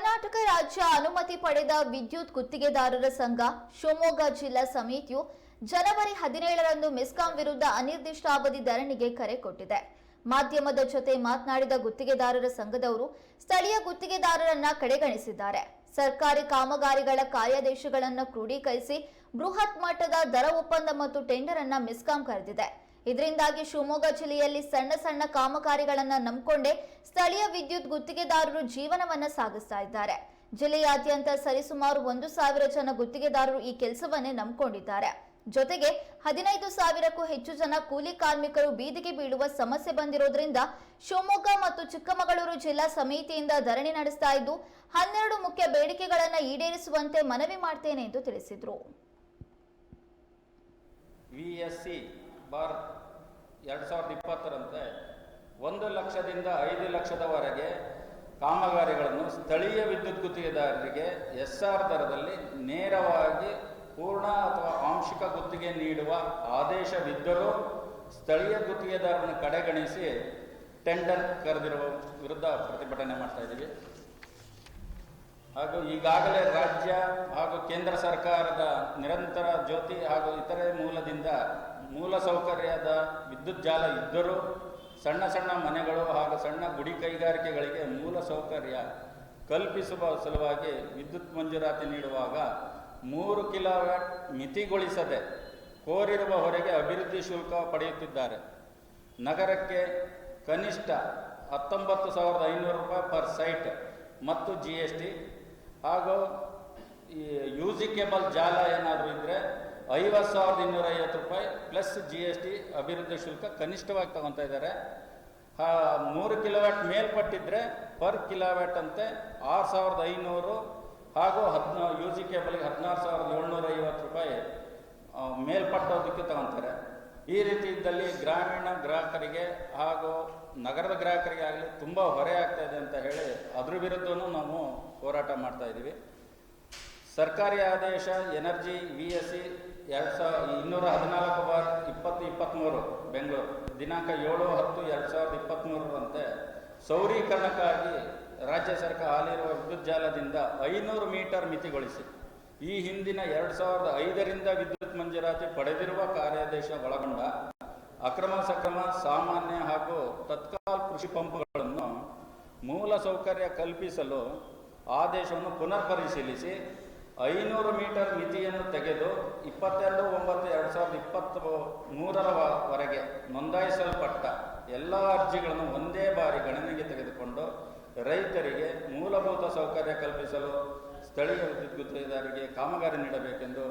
ಕರ್ನಾಟಕ ರಾಜ್ಯ ಅನುಮತಿ ಪಡೆದ ವಿದ್ಯುತ್ ಗುತ್ತಿಗೆದಾರರ ಸಂಘ ಶಿವಮೊಗ್ಗ ಜಿಲ್ಲಾ ಸಮಿತಿಯು ಜನವರಿ ಹದಿನೇಳರಂದು ಮೆಸ್ಕಾಂ ವಿರುದ್ಧ ಅನಿರ್ದಿಷ್ಟಾವಧಿ ಧರಣಿಗೆ ಕರೆ ಕೊಟ್ಟಿದೆ. ಮಾಧ್ಯಮದ ಜೊತೆ ಮಾತನಾಡಿದ ಗುತ್ತಿಗೆದಾರರ ಸಂಘದವರು ಸ್ಥಳೀಯ ಗುತ್ತಿಗೆದಾರರನ್ನ ಕಡೆಗಣಿಸಿದ್ದಾರೆ. ಸರ್ಕಾರಿ ಕಾಮಗಾರಿಗಳ ಕಾರ್ಯಾದೇಶಗಳನ್ನು ಕ್ರೋಢೀಕರಿಸಿ ಬೃಹತ್ ಮಟ್ಟದ ದರ ಒಪ್ಪಂದ ಮತ್ತು ಟೆಂಡರ್ ಅನ್ನ ಮೆಸ್ಕಾಂ ಕರೆದಿದೆ. ಇದರಿಂದಾಗಿ ಶಿವಮೊಗ್ಗ ಜಿಲ್ಲೆಯಲ್ಲಿ ಸಣ್ಣ ಸಣ್ಣ ಕಾಮಗಾರಿಗಳನ್ನು ನಂಬಿಕೊಂಡೇ ಸ್ಥಳೀಯ ವಿದ್ಯುತ್ ಗುತ್ತಿಗೆದಾರರು ಜೀವನವನ್ನ ಸಾಗಿಸ್ತಾ ಇದ್ದಾರೆ. ಜಿಲ್ಲೆಯಾದ್ಯಂತ ಸರಿಸುಮಾರು ಒಂದು ಸಾವಿರ ಜನ ಗುತ್ತಿಗೆದಾರರು ಈ ಕೆಲಸವನ್ನೇ ನಂಬಿಕೊಂಡಿದ್ದಾರೆ. ಜೊತೆಗೆ ಹದಿನೈದು ಸಾವಿರಕ್ಕೂ ಹೆಚ್ಚು ಜನ ಕೂಲಿ ಕಾರ್ಮಿಕರು ಬೀದಿಗೆ ಬೀಳುವ ಸಮಸ್ಯೆ ಬಂದಿರೋದ್ರಿಂದ ಶಿವಮೊಗ್ಗ ಮತ್ತು ಚಿಕ್ಕಮಗಳೂರು ಜಿಲ್ಲಾ ಸಮಿತಿಯಿಂದ ಧರಣಿ ನಡೆಸ್ತಾ ಇದ್ದು, ಹನ್ನೆರಡು ಮುಖ್ಯ ಬೇಡಿಕೆಗಳನ್ನು ಈಡೇರಿಸುವಂತೆ ಮನವಿ ಮಾಡ್ತೇನೆ ಎಂದು ತಿಳಿಸಿದರು. ಬಾರ್ ಎರಡು ಸಾವಿರದ ಇಪ್ಪತ್ತರಂತೆ ಒಂದು ಲಕ್ಷದಿಂದ ಐದು ಲಕ್ಷದವರೆಗೆ ಕಾಮಗಾರಿಗಳನ್ನು ಸ್ಥಳೀಯ ವಿದ್ಯುತ್ ಗುತ್ತಿಗೆದಾರರಿಗೆ ಎಸ್ ಆರ್ ದರದಲ್ಲಿ ನೇರವಾಗಿ ಪೂರ್ಣ ಅಥವಾ ಆಂಶಿಕ ಗುತ್ತಿಗೆ ನೀಡುವ ಆದೇಶವಿದ್ದರೂ ಸ್ಥಳೀಯ ಗುತ್ತಿಗೆದಾರರನ್ನು ಕಡೆಗಣಿಸಿ ಟೆಂಡರ್ ಕರೆದಿರುವ ವಿರುದ್ಧ ಪ್ರತಿಭಟನೆ ಮಾಡ್ತಾ ಇದ್ದೀವಿ. ಹಾಗೂ ಈಗಾಗಲೇ ರಾಜ್ಯ ಹಾಗೂ ಕೇಂದ್ರ ಸರ್ಕಾರದ ನಿರಂತರ ಜ್ಯೋತಿ ಹಾಗೂ ಇತರೆ ಮೂಲದಿಂದ ಮೂಲ ಸೌಕರ್ಯದ ವಿದ್ಯುತ್ ಜಾಲ ಇದ್ದರೂ ಸಣ್ಣ ಸಣ್ಣ ಮನೆಗಳು ಹಾಗೂ ಸಣ್ಣ ಗುಡಿ ಕೈಗಾರಿಕೆಗಳಿಗೆ ಮೂಲ ಸೌಕರ್ಯ ಕಲ್ಪಿಸುವ ಸಲುವಾಗಿ ವಿದ್ಯುತ್ ಮಂಜೂರಾತಿ ನೀಡುವಾಗ ಮೂರು ಕಿಲೋವ್ಯಾಟ್ ಮಿತಿಗೊಳಿಸದೆ ಕೋರಿರುವ ಹೊರೆಗೆ ಅಭಿವೃದ್ಧಿ ಶುಲ್ಕ ಪಡೆಯುತ್ತಿದ್ದಾರೆ. ನಗರಕ್ಕೆ ಕನಿಷ್ಠ ಹತ್ತೊಂಬತ್ತು ಸಾವಿರದ ಐನೂರು ರೂಪಾಯಿ ಪರ್ ಸೈಟ್ ಮತ್ತು ಜಿ ಎಸ್ ಟಿ ಹಾಗೂ ಈ ಯೂಸಿಕೇಬಲ್ ಜಾಲ ಏನಾದರೂ ಇದ್ದರೆ ಐವತ್ತು ಸಾವಿರದ ಇನ್ನೂರ ಐವತ್ತು ರೂಪಾಯಿ ಪ್ಲಸ್ ಜಿ ಎಸ್ ಟಿ ಅಭಿವೃದ್ಧಿ ಶುಲ್ಕ ಕನಿಷ್ಠವಾಗಿ ತಗೊತಾ ಇದ್ದಾರೆ. ಮೂರು ಕಿಲೋವ್ಯಾಟ್ ಮೇಲ್ಪಟ್ಟಿದ್ರೆ ಪರ್ ಕಿಲೋವ್ಯಾಟ್ ಅಂತೆ ಆರು ಸಾವಿರದ ಐನೂರು ಹಾಗೂ ಹದಿನಾ ಯೂಸಿ ಕೇಬಲ್ಗೆ ಹದಿನಾರು ಸಾವಿರದ ಏಳ್ನೂರ ಐವತ್ತು ರೂಪಾಯಿ ಮೇಲ್ಪಟ್ಟೋದಕ್ಕೆ ತಗೊತಾರೆ. ಈ ರೀತಿ ಇದ್ದಲ್ಲಿ ಗ್ರಾಮೀಣ ಗ್ರಾಹಕರಿಗೆ ಹಾಗೂ ನಗರದ ಗ್ರಾಹಕರಿಗೆ ಆಗಲಿ ತುಂಬ ಹೊರೆ ಆಗ್ತಾ ಇದೆ ಅಂತ ಹೇಳಿ ಅದ್ರ ವಿರುದ್ಧನೂ ನಾವು ಹೋರಾಟ ಮಾಡ್ತಾ ಇದ್ದೀವಿ. ಸರ್ಕಾರಿ ಆದೇಶ, ಎನರ್ಜಿ, ವಿ ಎಸ್ ಸಿ ಎರಡು ಸಾವಿರದ ಇನ್ನೂರ ಹದಿನಾಲ್ಕು ಬಾರ್ ಇಪ್ಪತ್ತು ಇಪ್ಪತ್ತ್ಮೂರು ಬೆಂಗಳೂರು. ದಿನಾಂಕ ಏಳು ಹತ್ತು ಎರಡು ಸಾವಿರದ ಇಪ್ಪತ್ತ್ಮೂರರಂತೆ ಸೌರೀಕರಣಕ್ಕಾಗಿ ರಾಜ್ಯ ಸರ್ಕಾರ ಹಾಲಿರುವ ವಿದ್ಯುತ್ ಜಾಲದಿಂದ ಐನೂರು ಮೀಟರ್ ಮಿತಿಗೊಳಿಸಿ. ಈ ಹಿಂದಿನ ಎರಡು ಸಾವಿರದ ಐದರಿಂದ ವಿದ್ಯುತ್ ಮಂಜೂರಾತಿ ಪಡೆದಿರುವ ಕಾರ್ಯಾದೇಶ ಒಳಗೊಂಡ ಅಕ್ರಮ ಸಕ್ರಮ ಸಾಮಾನ್ಯ ಹಾಗೂ ತತ್ಕಾಲ ಕೃಷಿ ಪಂಪ್ಗಳನ್ನು ಮೂಲ ಸೌಕರ್ಯ ಕಲ್ಪಿಸಲು ಆದೇಶವನ್ನು ಪುನರ್ ಪರಿಶೀಲಿಸಿ ಐನೂರು ಮೀಟರ್ ಮಿತಿಯನ್ನು ತೆಗೆದು ಇಪ್ಪತ್ತೆರಡು ಒಂಬತ್ತು ಎರಡು ಸಾವಿರದ ಇಪ್ಪತ್ತ ಮೂರರವರೆಗೆ ನೋಂದಾಯಿಸಲ್ಪಟ್ಟ ಎಲ್ಲ ಅರ್ಜಿಗಳನ್ನು ಒಂದೇ ಬಾರಿ ಗಣನೆಗೆ ತೆಗೆದುಕೊಂಡು ರೈತರಿಗೆ ಮೂಲಭೂತ ಸೌಕರ್ಯ ಕಲ್ಪಿಸಲು ಸ್ಥಳೀಯ ವಿದ್ಯುತ್ ಗುತ್ತಿಗೆದಾರರಿಗೆ ಕಾಮಗಾರಿ ನೀಡಬೇಕೆಂದು